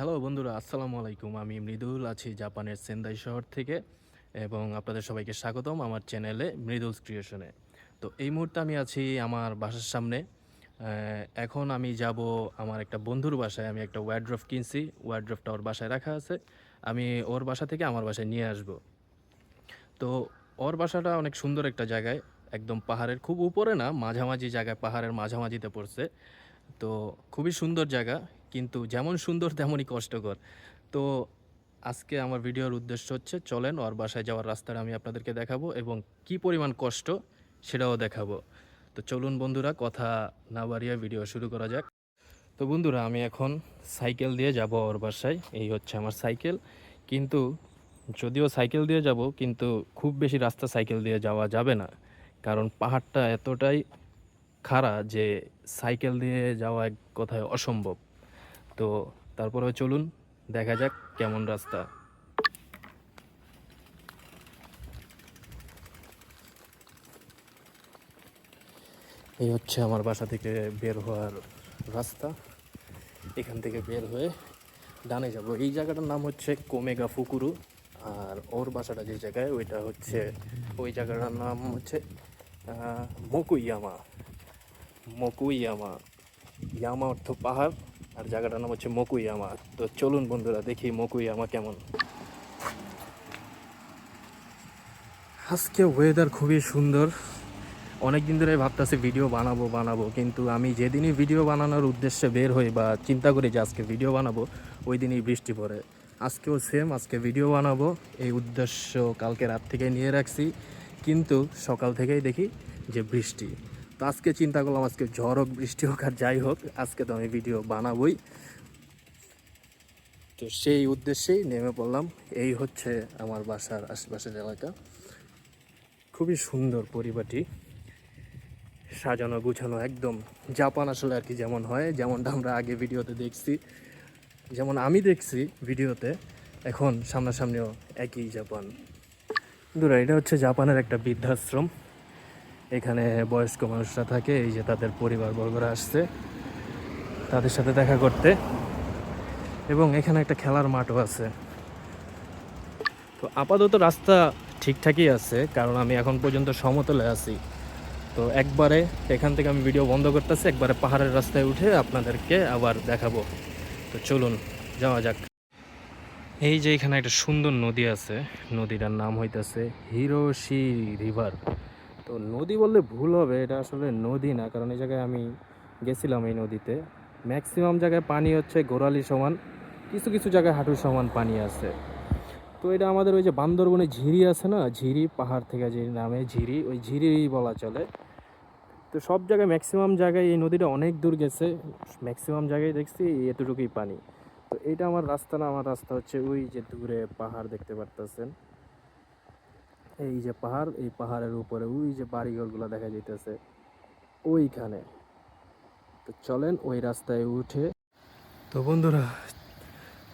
Hello বন্ধুরা, আসসালামু আলাইকুম। আমি মৃদুল, আছি জাপানের সেন্দাই শহর থেকে এবং আপনাদের সবাইকে স্বাগতম আমার চ্যানেলে মৃদুলস ক্রিয়েশনে। তো এই মুহূর্তে আমি আছি আমার বাসার সামনে। এখন আমি যাব আমার একটা বন্ধুর বাসায়। আমি একটা ওয়ার্ড্রফ কিনছি। ওয়ার্ড্রফটা ওর বাসায় রাখা আছে। আমি ওর বাসা থেকে আমার বাসায় নিয়ে আসব। তো ওর বাসাটা অনেক সুন্দর একটা জায়গায়। একদম পাহাড়ের খুব উপরে না, মাঝামাঝি জায়গায়, পাহাড়ের মাঝামাঝিতে পড়ছে। তো খুবই সুন্দর জায়গা। কিন্তু যেমন সুন্দর, তেমনই কষ্টকর। তো আজকে আমার ভিডিওর উদ্দেশ্য হচ্ছে, চলেন ওর বাসায় যাওয়ার রাস্তাটা আমি আপনাদেরকে দেখাবো এবং কি পরিমাণ কষ্ট সেটাও দেখাবো। তো চলুন বন্ধুরা, কথা না বাড়িয়ে ভিডিও শুরু করা যাক। তো বন্ধুরা, আমি এখন সাইকেল দিয়ে যাব ওর বাসায়, এই হচ্ছে আমার সাইকেল। কিন্তু যদিও সাইকেল দিয়ে যাব, কিন্তু খুব বেশি রাস্তা সাইকেল দিয়ে যাওয়া যাবে না। কারণ পাহাড়টা এতটাই খাড়া যে সাইকেল দিয়ে যাওয়া এক কথায় অসম্ভব। তো তারপরেও চলুন, দেখা যাক কেমন রাস্তা। এই হচ্ছে আমার বাসা থেকে বের হওয়ার রাস্তা। এখান থেকে বের হয়ে ডানে যাব। এই জায়গাটার নাম হচ্ছে কোমেগা ফুকুরু, আর ওর বাসাটা যে জায়গায়, ওইটা হচ্ছে, ওই জায়গাটার নাম হচ্ছে মকুইয়ামা। মকুইয়ামা। ইয়ামা অর্থ পাহাড়। আর জায়গাটার নাম হচ্ছে মকুইয়ামা। তো চলুন বন্ধুরা, দেখি মকুই মকুইয়ামা কেমন। আজকে ওয়েদার খুবই সুন্দর। অনেক দিন ধরে ভাবতেছি ভিডিও বানাবো বানাবো, কিন্তু আমি যেদিনই ভিডিও বানানোর উদ্দেশ্যে বের হই বা চিন্তা করি যে আজকে ভিডিও বানাবো ওই দিনই বৃষ্টি পড়ে। আজকেও সেম আজকে ভিডিও বানাবো, এই উদ্দেশ্য কালকে রাত থেকে নিয়ে রাখছি। কিন্তু সকাল থেকেই দেখি যে বৃষ্টি। তো আজকে চিন্তা করলাম, আজকে ঝড় হোক, বৃষ্টি হোক আর যাই হোক, আজকে তো আমি ভিডিও বানাবোই। তো সেই উদ্দেশ্যেই নেমে পড়লাম। এই হচ্ছে আমার বাসার আশেপাশের এলাকা। খুবই সুন্দর পরিপাটি সাজানো, গুছানো একদম জাপান আসলে আর কি যেমন হয়, যেমনটা আমরা আগে ভিডিওতে দেখছি। যেমন আমি দেখছি ভিডিওতে, এখন সামনাসামনিও একই জাপান। দূরা এটা হচ্ছে জাপানের একটা বৃদ্ধাশ্রম। এখানে বয়স্ক মানুষরা থাকে, এই যে তাদের পরিবারবর্গরা আসছে তাদের সাথে দেখা করতে। এবং এখানে একটা খেলার মাঠও আছে। তো আপাতত রাস্তা ঠিকঠাকই আছে, কারণ আমি এখন পর্যন্ত সমতলে আছি। তো একবারে এখান থেকে আমি ভিডিও বন্ধ করতেছি, একবারে পাহাড়ের রাস্তায় উঠে আপনাদেরকে আবার দেখাবো। তো চলুন, যাওয়া যাক। এই যে এখানে একটা সুন্দর নদী আছে, নদীটার নাম হইতেছে হিরোশি রিভার। তো নদী বললে ভুল হবে, এটা আসলে নদী না। কারণ এই জায়গায় আমি গেছিলাম এই নদীতে। ম্যাক্সিমাম জায়গায় পানি হচ্ছে গোড়ালি সমান, কিছু কিছু জায়গায় হাঁটুর সমান পানি আছে। তো এটা আমাদের ওই যে বান্দরবনে ঝিরি আছে না, ঝিরি পাহাড় থেকে যে নামে ঝিরি, ওই ঝিরি বলা চলে। তো সব জায়গায় ম্যাক্সিমাম জায়গায় এই নদীটা অনেক দূর গেছে ম্যাক্সিমাম জায়গায় দেখছি এতটুকুই পানি। তো এটা আমার রাস্তা না, আমার রাস্তা হচ্ছে ওই যে দূরে পাহাড় দেখতে পারতেছেন। এই যে পাহাড়, এই পাহাড়ের উপরে ওই যে বাড়িঘরগুলো দেখা যাইতেছে, ওইখানে। তো চলেন ওই রাস্তায় উঠে। তো বন্ধুরা,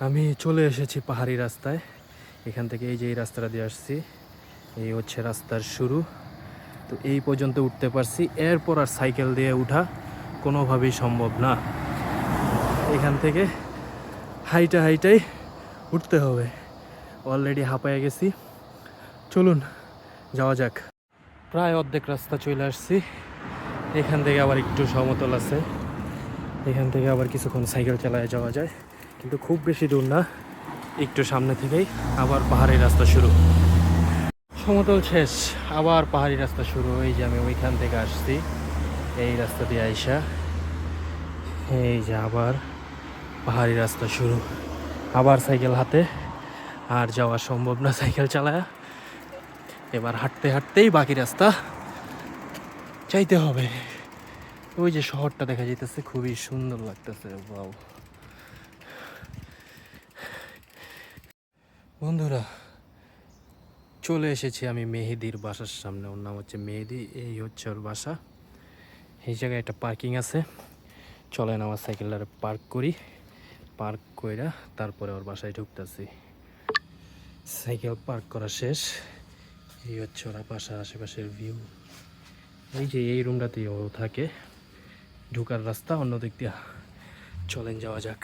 আমি চলে এসেছি পাহাড়ি রাস্তায়। এখান থেকে এই যে এই রাস্তাটা দিয়ে আসছি, এই হচ্ছে রাস্তার শুরু। তো এই পর্যন্ত উঠতে পারছি, এরপর আর সাইকেল দিয়ে উঠা কোনোভাবেই সম্ভব না। এখান থেকে হাইটা হাইটাই উঠতে হবে। অলরেডি হাঁপায়ে গেছি। চলুন যাওয়া যাক। প্রায় অর্ধেক রাস্তা চলে আসছি। এখান থেকে আবার একটু সমতল আছে। এখান থেকে আবার কিছুক্ষণ সাইকেল চালায় যাওয়া যায়। কিন্তু খুব বেশি দূর না, একটু সামনে থেকেই আবার পাহাড়ি রাস্তা শুরু। সমতল শেষ, আবার পাহাড়ি রাস্তা শুরু। এই যে আমি ওইখান থেকে আসছি, এই রাস্তা দিয়ে আইসা। এই যে আবার পাহাড়ি রাস্তা শুরু। আবার সাইকেল হাতে, আর যাওয়া সম্ভব না সাইকেল চালায়া। এবার হাঁটতে হাঁটতেই বাকি রাস্তা। চাইতে হবে। ওই যে শহরটা দেখা যাইতেছে, খুবই সুন্দর লাগতেছে বাউ বন্ধুরা, চলে এসেছি আমি মেহেদির বাসার সামনে। ওর নাম হচ্ছে মেহেদি, এই হচ্ছে ওর বাসা। এই জায়গায় একটা পার্কিং আছে। চলেন আমার সাইকেলটা পার্ক করি। পার্ক কইরা তারপরে ওর বাসায় ঢুকতেছি। সাইকেল পার্ক করা শেষ। এই হচ্ছে ওরা বাসার আশেপাশের ভিউ এই যে এই রুমটাতে ও থাকে। ঢুকার রাস্তা অন্য দিক দিয়ে চলেন যাওয়া যাক।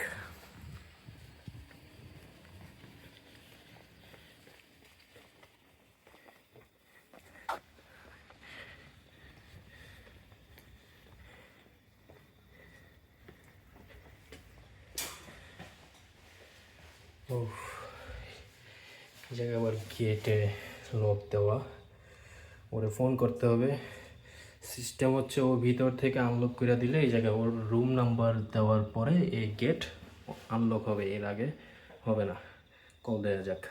জায়গা আবার গেটে লক দেওয়া ওরে ফোন করতে হবে। সিস্টেম হচ্ছে ও ভিতর থেকে আনলক করে দিলে এই জায়গায় ওর রুম নাম্বার দেওয়ার পরে এই গেট আনলক হবে। এর আগে হবে না। কল দেওয়া যাক।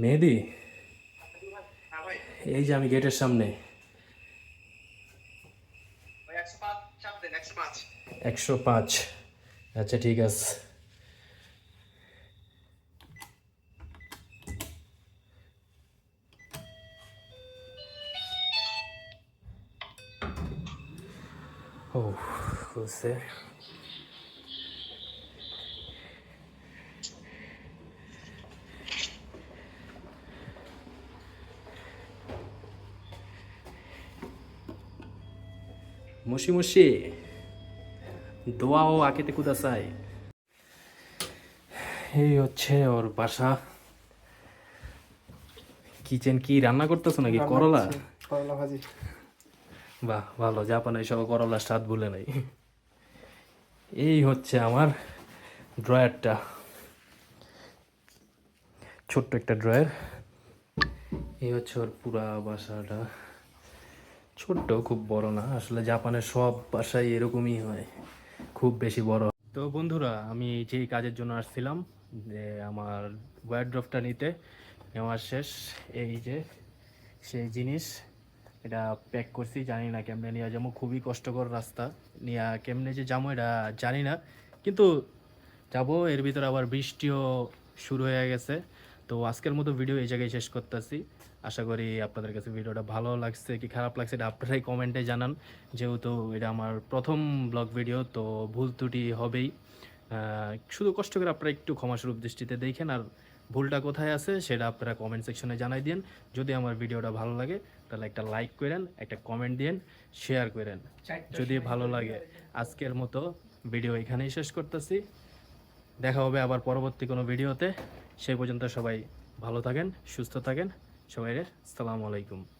মেহেদি? হ্যাঁ এই যে আমি গেটের সামনে ওই একশো পাঁচ চাপ দেন একশো পাঁচ। আচ্ছা ঠিক আছে। ও খুলছে। মুশি মুশি। দোয়াও আকেতে কুদাসাই এই হচ্ছে ওর বাসা। কিচেন কি রান্না করতেছো নাকি? করলা? করলা ভাজি। বাহ ভালো জাপানে সব করলার স্বাদ ভুলে নাই। এই হচ্ছে আমার ড্রয়ারটা। ছোট্ট একটা ড্রয়ার। এই হচ্ছে ওর পুরা বাসাটা। ছোট্ট খুব বড় না আসলে জাপানের সব বাসায় এরকমই হয়। খুব বেশি বড়। তো বন্ধুরা, আমি যেই কাজের জন্য আসছিলাম, যে আমার ওয়ারড্রপটা নিতে নেওয়ার শেষ। এই যে সেই জিনিস, এটা প্যাক করছি, জানি না কেমনে নিয়ে যাব। খুবই কষ্টকর রাস্তা। নিয়ে কেমনে যে যাব এটা জানি না। কিন্তু যাব, এর ভিতরে আবার বৃষ্টিও শুরু হয়ে গেছে। তো আজকের মতো ভিডিও এই জায়গায় শেষ করতেছি। আশা করি আপনাদের কাছে ভিডিওটা ভালো লাগছে কি খারাপ লাগছে এটা আপনারাই কমেন্টে জানান। যেহেতু এটা আমার প্রথম ব্লগ ভিডিও তো ভুল ত্রুটি হবেই। শুধু কষ্ট করে আপনারা একটু ক্ষমাস্বরূপ দৃষ্টিতে দেখেন আর ভুলটা কোথায় আছে সেটা আপনারা কমেন্ট সেকশনে জানাই দিন যদি আমার ভিডিওটা ভালো লাগে তাহলে একটা লাইক করেন একটা কমেন্ট দিন শেয়ার করেন। যদি ভালো লাগে আজকের মতো ভিডিও এখানেই শেষ করতেছি। দেখা হবে আবার পরবর্তী কোনো ভিডিওতে সেই পর্যন্ত সবাই ভালো থাকেন সুস্থ থাকেন। সবাই সালামু আলাইকুম।